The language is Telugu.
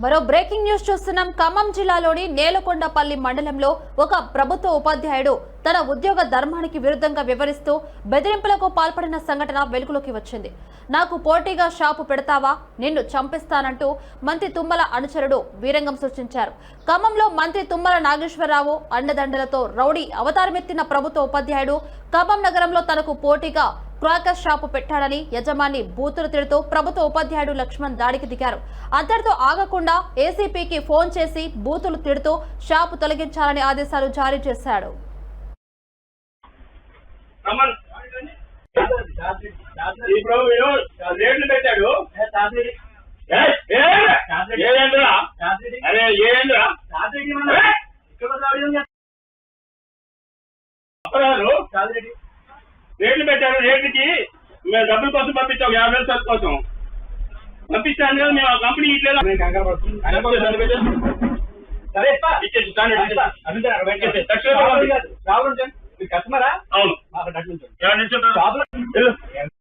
మరో బ్రేకింగ్ న్యూస్ చూస్తున్నాం ఖమ్మం జిల్లాలోని నేలకొండపల్లి మండలంలో ఒక ప్రభుత్వ ఉపాధ్యాయుడు తన ఉద్యోగ ధర్మానికి విరుద్ధంగా వివరిస్తూ బెదిరింపులకు పాల్పడిన సంఘటన వెలుగులోకి వచ్చింది. నాకు పోటీగా షాపు పెడతావా? నిన్ను చంపిస్తానంటూ మంత్రి తుమ్మల అనుచరుడు వీరంగం సృష్టించారు ఖమ్మంలో మంత్రి తుమ్మల నాగేశ్వరరావు అండదండలతో రౌడీ అవతారమెత్తిన ప్రభుత్వ ఉపాధ్యాయుడు ఖమ్మం నగరంలో తనకు పోటీగా క్రాకర్ షాపు పెట్టాడని యజమాని బూతులు తిడుతూ ప్రభుత్వ ఉపాధ్యాయుడు లక్ష్మణ్ దాడికి దిగారు. అంతటితో ఆగకుండా ఏసీపీకి ఫోన్ చేసి బూతులు తిడుతూ షాపు తొలగించాలని ఆదేశాలు జారీ చేశాడు. రమ్మన్. ఇప్పుడు రేట్లు పెట్టాడు. ఏదేంద్రా? అరే ఏంద్రా? అప్పగారు రేట్లు పెట్టారు రేట్లకి. మేము డబ్బుల కోసం పంపించాం యాభై వేల సరుకు కోసం. పంపించాను కదా మేము ఆ కంపెనీ ఇట్లేదు సరే ఇచ్చేసి. రావులు కస్టమరా? అవును. అక్కడ నుంచి